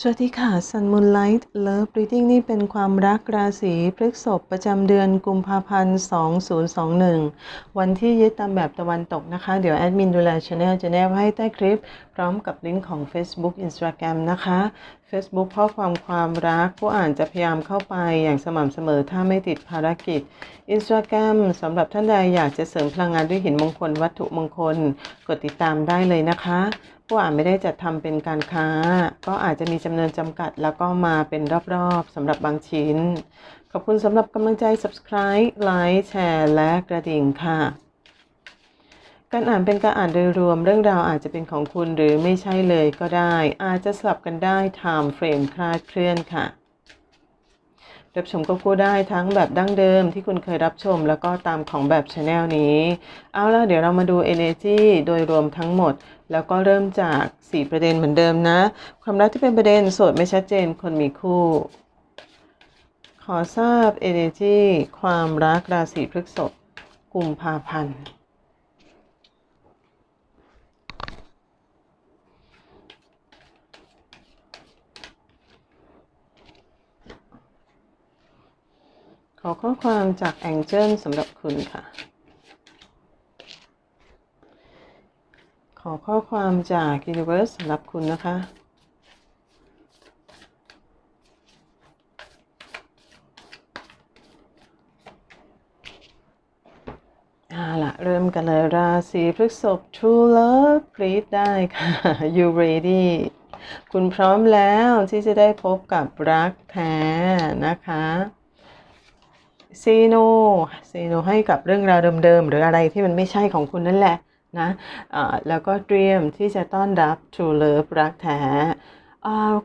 สวัสดีค่ะ Sun Moonlight Love Reading นี่เป็นความรักราศีพฤษภประจำเดือนกุมภาพันธ์ 2021 วันที่ยึดตามแบบตะวันตกนะคะ เดี๋ยวแอดมินดูแลช anel จะแนบให้ใต้คลิป พร้อมกับลิงก์ของ Facebook Instagram นะคะ Facebook ข้อความความรัก ผู้อ่านจะพยายามเข้าไปอย่างสม่ำเสมอถ้าไม่ติดภารกิจ Instagram สำหรับท่านใดอยากจะเสริมพลังงานด้วยหินมงคลวัตถุมงคล กดติดตามได้เลยนะคะ ผู้อ่านไม่ได้จัดทำเป็นการค้า ก็อาจจะมีจำนวนจำกัดแล้วก็มาเป็นรอบๆสำหรับบางชิ้น ขอบคุณสำหรับกำลังใจ subscribe ไลค์แชร์และกระดิ่งค่ะ การอ่านเป็นการอ่านโดยรวมเรื่องราวอาจจะเป็นของคุณหรือไม่ใช่เลยก็ได้ อาจจะสลับกันได้ time frame คลาดเคลื่อนค่ะ รับชมก็กู้ได้ทั้งแบบดั้งเดิมที่คุณเคยรับชมแล้วก็ตามของแบบช anel นี้ เอาล่ะเดี๋ยวเรามาดู energy โดยรวมทั้งหมด แล้วก็เริ่มจาก 4 ประเด็นเหมือนเดิมนะ ความรักที่เป็นประเด็นโสดไม่ชัดเจนคนมีคู่ ขอทราบ energy ความรักราศีพฤษภกุมภาพันธ์ ขอข้อความจากแองเจิลสำหรับคุณค่ะ ขอข้อความจาก Universe สำหรับคุณนะคะเอาล่ะเริ่มกันเลยราศีพฤษภ True Love please ได้ค่ะ you ready คุณพร้อมแล้วที่จะได้พบกับรักแท้นะคะ ซีโนซีโนให้กับเรื่องราวเดิมๆ หรืออะไรที่มันไม่ใช่ของคุณนั่นแหละนะะแล้วก็เตรียมที่จะต้อนรับ True Love รักแท้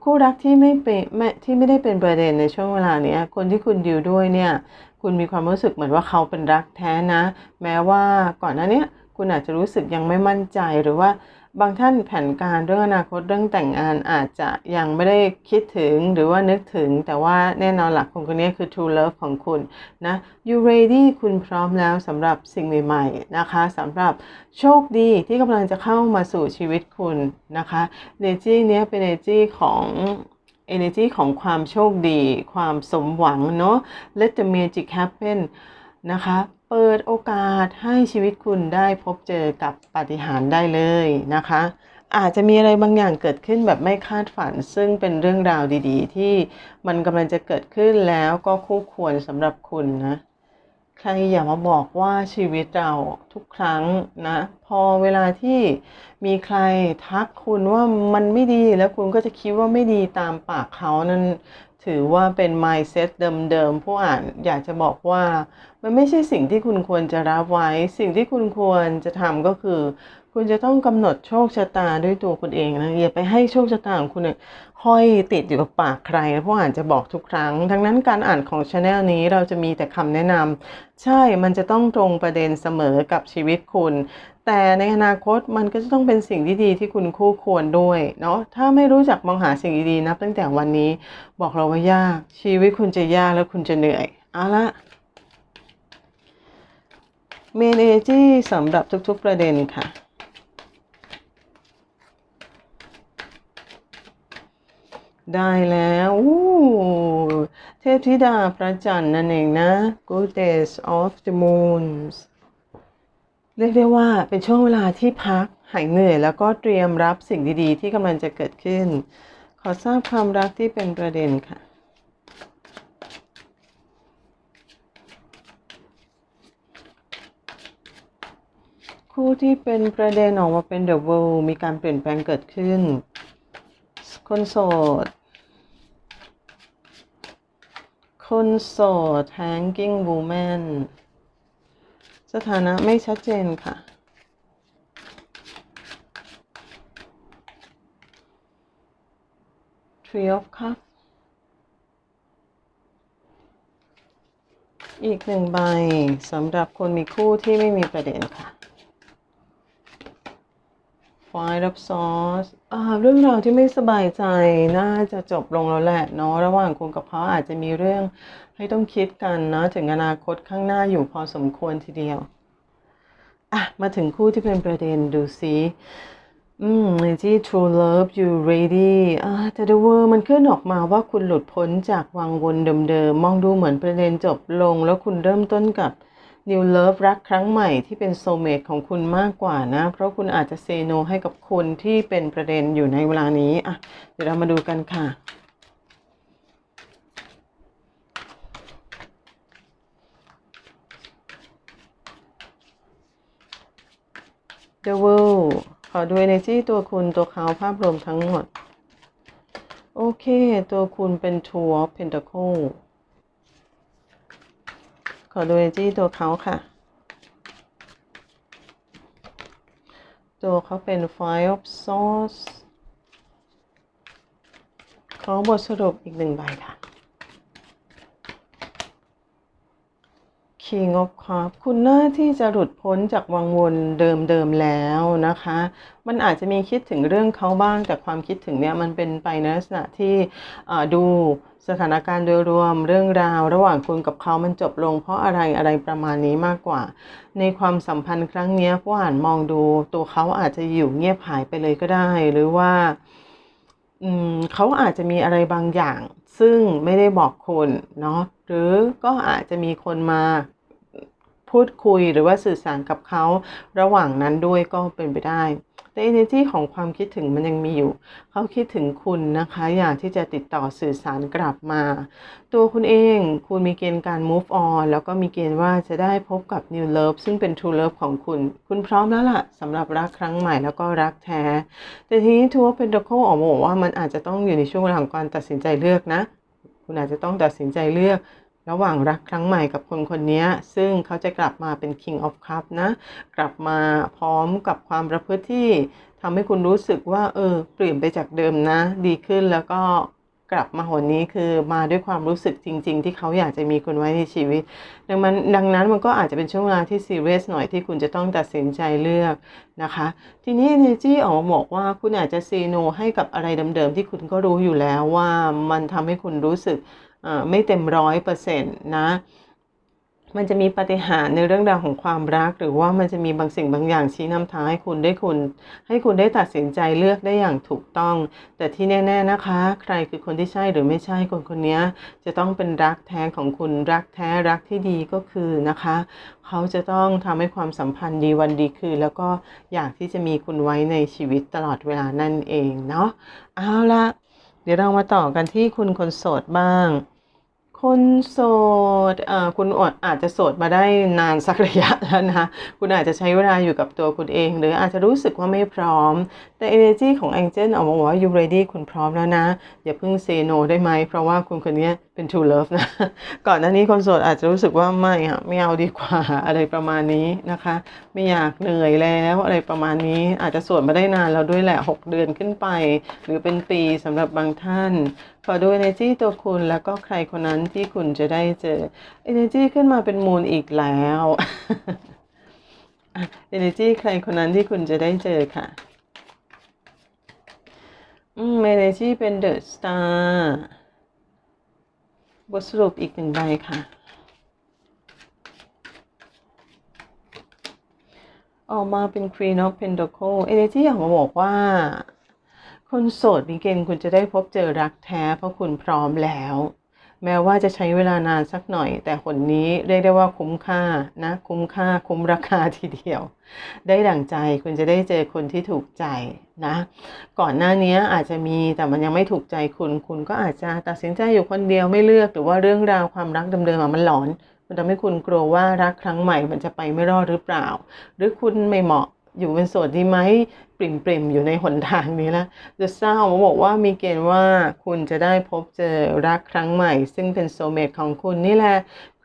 คู่รักที่ไม่เป็นไม่ที่ไม่ได้เป็นประเด็นในช่วงเวลาเนี้ยคนที่คุณดิวด้วยเนี่ยคุณมีความรู้สึกเหมือนว่าเขาเป็นรักแท้นะ แม้ว่าก่อนหน้านี้คุณอาจจะรู้สึกยังไม่มั่นใจหรือว่า บางท่านแผนการเรื่องอนาคตเรื่องแต่งงานอาจจะยังไม่ได้คิดถึงหรือว่านึกถึง แต่ว่าแน่นอนหลักคนคนนี้คือ true love ของคุณนะ you ready คุณพร้อมแล้วสำหรับสิ่งใหม่ๆนะคะสำหรับโชคดีที่กำลังจะเข้ามาสู่ชีวิตคุณนะคะ energy เนี้ยเป็น energy ของ energy ของความโชคดี ความสมหวังเนาะ let the magic happen นะคะ เปิดโอกาสให้ชีวิตคุณได้พบเจอกับปาฏิหาริย์ได้เลยนะคะ อาจจะมีอะไรบางอย่างเกิดขึ้นแบบไม่คาดฝัน ซึ่งเป็นเรื่องราวดีๆ ที่มันกำลังจะเกิดขึ้นแล้วก็คู่ควรสำหรับคุณนะใครอย่ามาบอกว่าชีวิตเราทุกครั้งนะ พอเวลาที่มีใครทักคุณว่ามันไม่ดีแล้วคุณก็จะคิดว่าไม่ดีตามปากเขานั้น ถือว่าเป็น mindset เดิมๆ ผู้อ่านอยากจะบอกว่า มันไม่ใช่สิ่งที่คุณควรจะรับไว้ สิ่งที่คุณควรจะทำก็คือ คุณจะต้องกำหนดโชคชะตาด้วยตัวคุณเองนะอย่าไปให้โชคชะตาของคุณเนี่ยห้อยติดอยู่กับปากใครนะผู้อ่านจะบอกทุกครั้ง ทั้งนั้นการอ่านของช anel นี้เราจะมีแต่คำแนะนำใช่มันจะต้องตรงประเด็นเสมอกับชีวิตคุณแต่ในอนาคตมันก็จะต้องเป็นสิ่งที่ดีที่คุณคู่ควรด้วยเนาะถ้าไม่รู้จักมองหาสิ่งดีๆนับตั้งแต่วันนี้บอกเราว่ายาก ชีวิตคุณจะยากแล้วคุณจะเหนื่อยเอาละเมนเอจีสำหรับทุกๆประเด็นค่ะ ได้แล้วอู้เทพธิดาพระจันทร์นั่นเองนะ Goddess of the Moons เรียกได้ว่าเป็นช่วงเวลาที่พักหายเหนื่อยแล้วก็เตรียมรับสิ่งดีๆ ที่กำลังจะเกิดขึ้น ขอทราบความรักที่เป็นประเด็นค่ะคู่ที่เป็นประเด็นออกมาเป็น The World มีการเปลี่ยนแปลงเกิดขึ้น คนโสด คนโสด hanging woman สถานะไม่ชัดเจนค่ะ Three of Cups อีกหนึ่งใบสำหรับคนมีคู่ที่ไม่มีประเด็นค่ะ Five of Swords อ่าเรื่องราวที่ไม่สบายใจน่าจะจบลงแล้วแหละเนาะระหว่างคุณกับเขาอาจจะมีเรื่องให้ต้องคิดกันนะถึงอนาคตข้างหน้าอยู่พอสมควรทีเดียวอะมาถึงคู่ที่เป็นประเด็นดูซิอืม energy true love you ready อ่าแต่ the world มันขึ้นออกมาว่าคุณหลุดพ้นจากวังวนเดิมๆมองดูเหมือนประเด็นจบลง แล้วคุณเริ่มต้นกับ new love รักครั้งใหม่ที่เป็น soulmate ของคุณมากกว่านะ เพราะคุณอาจจะ say no ให้กับคนที่เป็นประเด็นอยู่ในเวลานี้อะเดี๋ยวเรามาดูกันค่ะ The world ขอดู energy ตัวคุณตัวเขาภาพรวมทั้งหมด โอเค ตัวคุณเป็น Two of ขอดู energy ตัวเขาค่ะ ตัวเขาเป็น Five of Swords ขอบทสรุปอีกหนึ่งใบค่ะ King of Cups คุณน่าที่จะหลุดพ้นจากวังวนเดิมๆแล้วนะคะ มันอาจจะมีคิดถึงเรื่องเขาบ้าง แต่ความคิดถึงเนี่ยมันเป็นไปในลักษณะที่ดูสถานการณ์โดยรวมเรื่องราว ระหว่างคุณกับเขามันจบลง เพราะอะไรอะไรประมาณนี้มากกว่า ในความสัมพันธ์ครั้งนี้ผู้อ่านมองดูตัวเขาอาจจะอยู่เงียบหายไปเลยก็ได้ หรือว่าเขาอาจจะมีอะไรบางอย่าง ซึ่งไม่ได้บอกคุณเนาะหรือก็อาจจะมีคนมา พูดคุยหรือว่าสื่อสารกับเขาระหว่างนั้นด้วยก็เป็นไปได้แต่ energy ของความคิดถึงมันยังมีอยู่ เขาคิดถึงคุณนะคะ อยากที่จะติดต่อสื่อสารกลับมา ตัวคุณเองคุณมีเกณฑ์การ move on แล้วก็มีเกณฑ์ว่าจะได้พบกับ new love ซึ่งเป็น true love ของคุณ คุณพร้อมแล้วล่ะสำหรับรักครั้งใหม่แล้วก็รักแท้ แต่ทีนี้ทัวเป็นตะโคออกมาบอกว่ามันอาจจะต้องอยู่ในช่วงเวลาของการตัดสินใจเลือกนะ คุณอาจจะต้องตัดสินใจเลือก ระหว่างรักครั้งใหม่กับคนคนนี้ซึ่งเขาจะกลับมาเป็น King of Cup นะ กลับมาพร้อมกับความประพฤติที่ทำให้คุณรู้สึกว่า เออ เปลี่ยนไปจากเดิมนะ ดีขึ้นแล้วก็กลับมาหนนี้คือมาด้วยความรู้สึกจริง ๆ ที่เขาอยากจะมีคุณไว้ในชีวิต ดังนั้นดังนั้นมันก็อาจจะเป็นช่วงเวลาที่ซีเรียสหน่อยที่คุณจะต้องตัดสินใจเลือกนะคะ ทีนี้ Energy ออกมาบอกว่าคุณอาจจะซีโนให้กับอะไรเดิมๆที่คุณก็รู้อยู่แล้วว่ามันทำให้คุณรู้สึก ไม่เต็มร้อยเปอร์เซ็นต์นะมันจะมีปฏิหารในเรื่องราวของความรัก หรือว่ามันจะมีบางสิ่งบางอย่างชี้นำทางให้คุณได้คุณ ให้คุณได้ตัดสินใจเลือกได้อย่างถูกต้อง แต่ที่แน่ ๆนะคะ ใครคือคนที่ใช่หรือไม่ใช่คนคนนี้จะต้องเป็นรักแท้ของคุณรักแท้รักที่ดีก็คือนะคะ เขาจะต้องทำให้ความสัมพันธ์ดีวันดีคืนแล้วก็อยากที่จะมีคุณไว้ในชีวิตตลอดเวลานั่นเองเนาะเอาละ เดี๋ยวเรามาต่อกันที่คุณคนโสดบ้าง คนโสดคุณอดอาจจะโสดมาได้นานสักระยะแล้วนะ คุณอาจจะใช้เวลาอยู่กับตัวคุณเอง หรืออาจจะรู้สึกว่าไม่พร้อม แต่ energy ของ Angel ออกมาบอกว่า you ready คุณพร้อมแล้วนะ อย่าเพิ่ง say no ได้ไหม เพราะว่าคุณคนนี้เป็น true love นะ ก่อนหน้านี้คนโสดอาจจะรู้สึกว่าไม่อะไม่เอาดีกว่าอะไรประมาณนี้นะคะ ไม่อยากเหนื่อยแล้วอะไรประมาณนี้อาจจะโสดมาได้นานแล้วด้วยแหละ 6 เดือนขึ้นไป หรือเป็นปีสำหรับบางท่านขอดู energy ตัวคุณแล้วก็ใครคนนั้นที่คุณจะได้เจอ energy ขึ้นมาเป็นมูลอีกแล้ว energy ใครคนนั้นที่คุณจะได้เจอค่ะอืม energy เป็น the star บทสรุปอีกหนึ่งใบค่ะ ออกมาเป็น Queen of Pentacle energy ออกมาบอกว่า คนโสดมีเกณฑ์คุณจะได้พบเจอรักแท้เพราะคุณพร้อมแล้ว แม้ว่าจะใช้เวลานานสักหน่อย แต่คนนี้เรียกได้ว่าคุ้มค่านะคุ้มค่าคุ้มราคาทีเดียว ได้ดั่งใจคุณจะได้เจอคนที่ถูกใจนะ ก่อนหน้านี้อาจจะมีแต่มันยังไม่ถูกใจคุณ คุณก็อาจจะตัดสินใจอยู่คนเดียวไม่เลือกหรือว่าเรื่องราวความรักเดิมๆมันหลอน มันทำให้คุณกลัวว่ารักครั้งใหม่มันจะไปไม่รอดหรือเปล่า หรือคุณไม่เหมาะอยู่เป็นโสดดีไหม ปริมปริมอยู่ในหนทางนี้แล้ว The Star ออกมาบอกว่ามีเกณฑ์ว่าคุณจะได้พบเจอรักครั้งใหม่ ซึ่งเป็นโซเมตของคุณนี่แหละ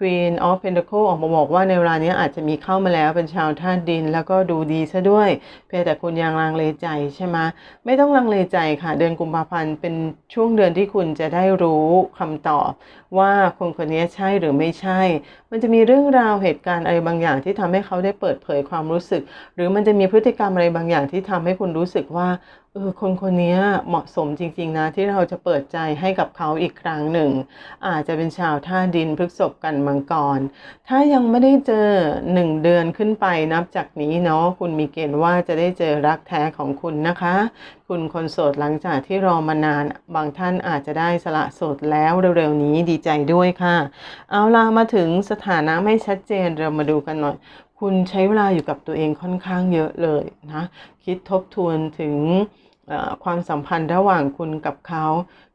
Queen of Pentacle ออกมาบอกว่าในเวลานี้อาจจะมีเข้ามาแล้วเป็นชาวธาตุดิน แล้วก็ดูดีซะด้วย เพียงแต่คุณยังลังเลใจใช่ไหมไม่ต้องลังเลใจค่ะ เดือนกุมภาพันธ์เป็นช่วงเดือนที่คุณจะได้รู้คำตอบ ว่าคนคนนี้ใช่หรือไม่ใช่ มันจะมีเรื่องราวเหตุการณ์อะไรบางอย่างที่ทำให้เขาได้เปิดเผยความรู้สึก หรือมันจะมีพฤติกรรมอะไรบางอย่างที่ทำให้คุณรู้สึกว่าเออคนคนนี้เหมาะสมจริง ๆ นะ ที่เราจะเปิดใจให้กับเขาอีกครั้งหนึ่ง อาจจะเป็นชาวท่าดินพฤกษภกันมังกร ถ้ายังไม่ได้เจอหนึ่งเดือนขึ้นไปนับจากนี้เนาะคุณมีเกณฑ์ว่าจะได้เจอรักแท้ของคุณนะคะ คุณคนโสดหลังจากที่รอมานาน บางท่านอาจจะได้สละโสดแล้วเร็วๆนี้ดีใจด้วยค่ะ เอาล่ะมาถึงสถานะไม่ชัดเจนเรามาดูกันหน่อย คุณใช้เวลาอยู่กับตัวเองค่อนข้างเยอะเลยนะคิดทบทวนถึงความสัมพันธ์ระหว่างคุณกับเขา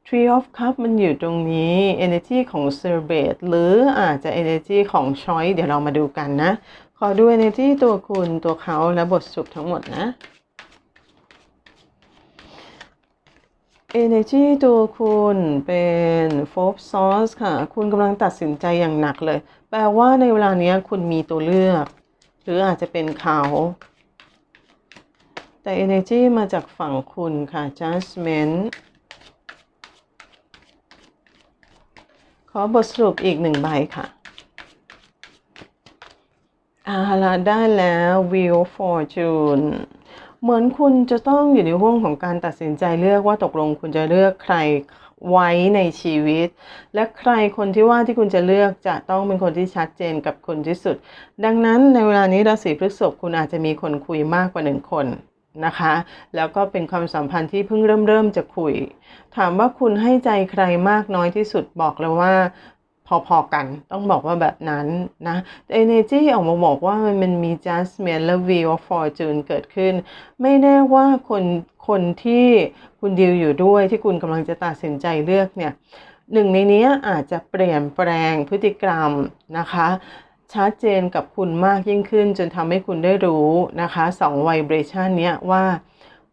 Tree of Cup มันอยู่ตรงนี้ Energy ของ c e r b a t e หรืออาจจะ Energy ของ Choice เดี๋ยวเรามาดูกันนะ ขอดู Energy ตัวคุณตัวเขาและบทสรุปทั้งหมดนะ Energy ตัวคุณเป็น Four Source ค่ะ คุณกำลังตัดสินใจอย่างหนักเลย แปลว่าในเวลานี้คุณมีตัวเลือก หรืออาจจะเป็นเขา แต่ energy มาจากฝั่งคุณค่ะ judgment ขอบทสรุปอีกหนึ่งใบค่ะอาละได้แล้ว wheel fortune เหมือนคุณจะต้องอยู่ในห่วงของการตัดสินใจเลือกว่าตกลงคุณจะเลือกใคร ไว้ในชีวิต และใครคนที่ว่าที่คุณจะเลือกจะต้องเป็นคนที่ชัดเจนกับคุณที่สุด ดังนั้นในเวลานี้ราศีพฤษภคุณอาจจะมีคนคุยมากกว่าหนึ่งคนนะคะ แล้วก็เป็นความสัมพันธ์ที่เพิ่งเริ่มเริ่มจะคุย ถามว่าคุณให้ใจใครมากน้อยที่สุดบอกเลยว่า พอๆกัน ต้องบอกว่าแบบนั้นนะแต่ energy ออกมาบอกว่ามันมี judgment และ wheel of fortune เกิดขึ้น ไม่แน่ว่าคนคนที่คุณดีลอยู่ด้วยที่คุณกำลังจะตัดสินใจเลือกเนี่ยหนึ่งในนี้อาจจะเปลี่ยนแปลงพฤติกรรมนะคะชัดเจนกับคุณมากยิ่งขึ้นจนทำให้คุณได้รู้นะคะสอง vibration เนี้ยว่า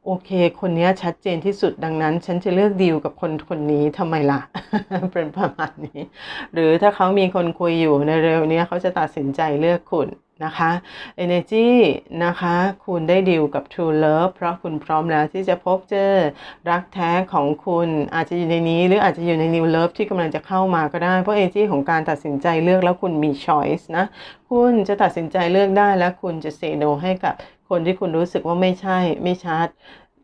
โอเค คนนี้ชัดเจนที่สุดดังนั้น ฉันจะเลือกดีลกับคนคนนี้ทำไมล่ะ เป็นประมาณนี้ หรือถ้าเขามีคนคุยอยู่ในเร็วนี้เขาจะตัดสินใจเลือกคุณนะคะ Energy นะคะ คุณได้ดีลกับ True Love เพราะคุณพร้อมแล้วที่จะพบเจอรักแท้ของคุณอาจจะอยู่ในนี้ หรืออาจจะอยู่ใน New Love ที่กำลังจะเข้ามาก็ได้ เพราะ Energy ของการตัดสินใจเลือกแล้วคุณมี choice นะ คุณจะตัดสินใจเลือกได้และคุณจะ say no ให้กับ คนที่คุณรู้สึกว่าไม่ใช่ไม่ชัด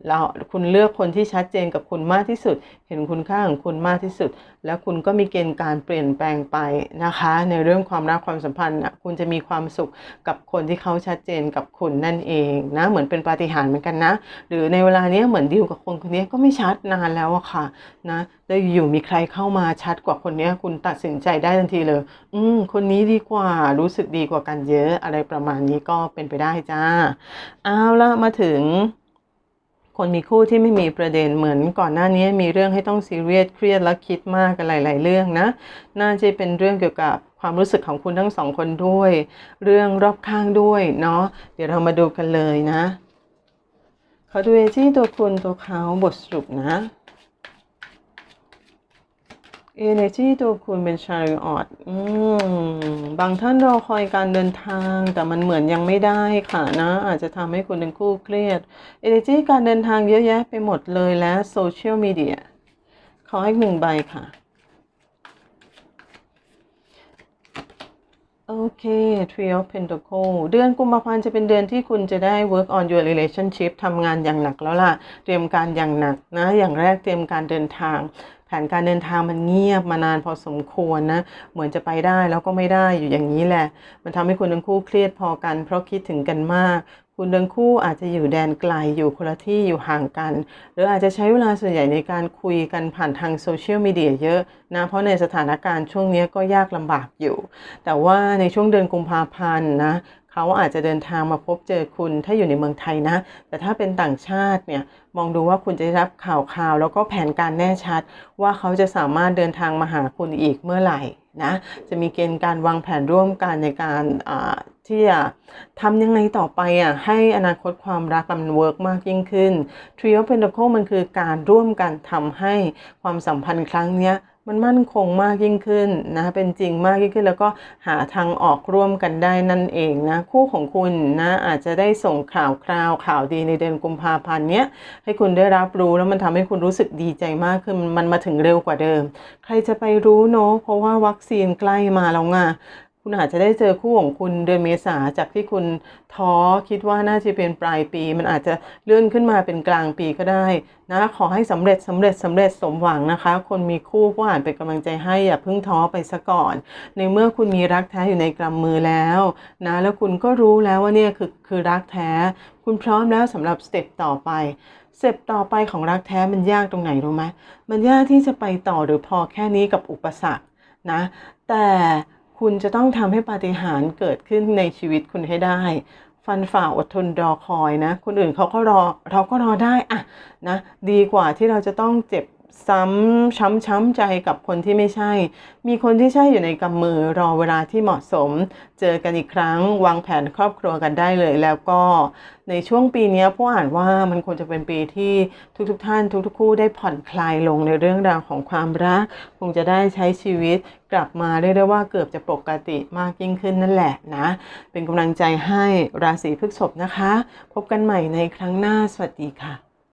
แล้วคุณเลือกคนที่ชัดเจนกับคุณมากที่สุด เห็นคุณค่าของคุณมากที่สุด แล้วคุณก็มีเกณฑ์การเปลี่ยนแปลงไปนะคะ ในเรื่องความรักความสัมพันธ์คุณจะมีความสุขกับคนที่เขาชัดเจนกับคุณนั่นเองนะเหมือนเป็นปาฏิหาริย์เหมือนกันนะ หรือในเวลานี้เหมือนดีลกับคนคนนี้ก็ไม่ชัดนานแล้วอะค่ะนะแล้วอยู่มีใครเข้ามาชัดกว่าคนนี้คุณตัดสินใจได้ทันทีเลย อืมคนนี้ดีกว่ารู้สึกดีกว่ากันเยอะอะไรประมาณนี้ก็เป็นไปได้จ้าเอาละมาถึง คนมีคู่ที่ไม่มีประเด็นเหมือนก่อนหน้านี้มีเรื่องให้ต้องซีเรียสเครียดและคิดมากกันหลาย ๆ เรื่องนะ น่าจะเป็นเรื่องเกี่ยวกับความรู้สึกของคุณทั้งสองคนด้วย เรื่องรอบข้างด้วยเนาะเดี๋ยวเรามาดูกันเลยนะ ขอดูเอจี้ตัวคุณตัวเขาบทสรุปนะ Energy ตัวคุณเป็น Chariot อืมบางท่านรอคอยการเดินทาง แต่มันเหมือนยังไม่ได้ค่ะนะ อาจจะทำให้คุณทั้งคู่เครียด Energy การเดินทางเยอะแยะไปหมดเลยและโซเชียลมีเดียขออีกหนึ่งใบค่ะ โอเค Three of Pentacle เดือนกุมภาพันธ์จะเป็นเดือนที่คุณจะได้ work on your relationship ทำงานอย่างหนักแล้วล่ะ เตรียมการอย่างหนักนะ อย่างแรกเตรียมการเดินทาง แผนการเดินทางมันเงียบมานานพอสมควรนะเหมือนจะไปได้แล้วก็ไม่ได้อยู่อย่างนี้แหละ มันทำให้คุณทั้งคู่เครียดพอกัน เพราะคิดถึงกันมาก คุณทั้งคู่อาจจะอยู่แดนไกลอยู่คนละที่อยู่ห่างกัน หรืออาจจะใช้เวลาส่วนใหญ่ในการคุยกันผ่านทางโซเชียลมีเดียเยอะนะเพราะในสถานการณ์ช่วงนี้ก็ยากลำบากอยู่ แต่ว่าในช่วงเดือนกุมภาพันธ์นะ เขาอาจจะเดินทางมาพบเจอคุณถ้าอยู่ในเมืองไทยนะ แต่ถ้าเป็นต่างชาติเนี่ยมองดูว่าคุณจะได้รับข่าวข่าว แล้วก็แผนการแน่ชัด ว่าเขาจะสามารถเดินทางมาหาคุณอีกเมื่อไหร่นะจะมีเกณฑ์การวางแผนร่วมกันในการที่จะทำยังไงต่อไปอะให้อนาคตความรักมันเวิร์กมากยิ่งขึ้น Trio Pentacle มันคือการร่วมกันทำให้ความสัมพันธ์ครั้งเนี้ย มันมั่นคงมากยิ่งขึ้นนะเป็นจริงมากยิ่งขึ้น แล้วก็หาทางออกร่วมกันได้นั่นเองนะคู่ของคุณนะอาจจะได้ส่งข่าวคราวข่าวดีในเดือนกุมภาพันธ์เนี้ยให้คุณได้รับรู้แล้วมันทำให้คุณรู้สึกดีใจมากขึ้นมันมาถึงเร็วกว่าเดิม ใครจะไปรู้เนาะเพราะว่าวัคซีนใกล้มาแล้วไง คุณอาจจะได้เจอคู่ของคุณเดือนเมษาจากที่คุณท้อคิดว่าน่าจะเป็นปลายปี มันอาจจะเลื่อนขึ้นมาเป็นกลางปีก็ได้นะขอให้สำเร็จสำเร็จสำเร็จสมหวังนะคะ คนมีคู่ผู้อ่านเป็นกำลังใจให้อย่าเพิ่งท้อไปซะก่อน ในเมื่อคุณมีรักแท้อยู่ในกำมือแล้วนะแล้วคุณก็รู้แล้วว่าเนี่ยคือคือรักแท้ คุณพร้อมแล้วสำหรับสเต็ปต่อไปสเต็ปต่อไปของรักแท้มันยากตรงไหนรู้ไหมมันยากที่จะไปต่อหรือพอแค่นี้กับอุปสรรคนะ แต่ คุณจะต้องทำให้ปาฏิหาริย์เกิดขึ้นในชีวิตคุณให้ได้ ฟันฝ่าอดทนรอคอยนะ คนอื่นเขาก็รอเราก็รอได้อะนะ ดีกว่าที่เราจะต้องเจ็บ ซ้ำช้ำช้ำใจกับคนที่ไม่ใช่ มีคนที่ใช่อยู่ในกำมือรอเวลาที่เหมาะสม เจอกันอีกครั้ง วางแผนครอบครัวกันได้เลย แล้วก็ในช่วงปีนี้ผู้อ่านว่ามันควรจะเป็นปีที่ทุกๆทท่านทุก ๆ คู่ได้ผ่อนคลายลงในเรื่องราวของความรัก คงจะได้ใช้ชีวิตกลับมาเรียกได้ว่าเกือบจะปกติมากยิ่งขึ้นนั่นแหละนะ เป็นกำลังใจให้ราศีพฤษภนะคะ พบกันใหม่ในครั้งหน้าสวัสดีค่ะ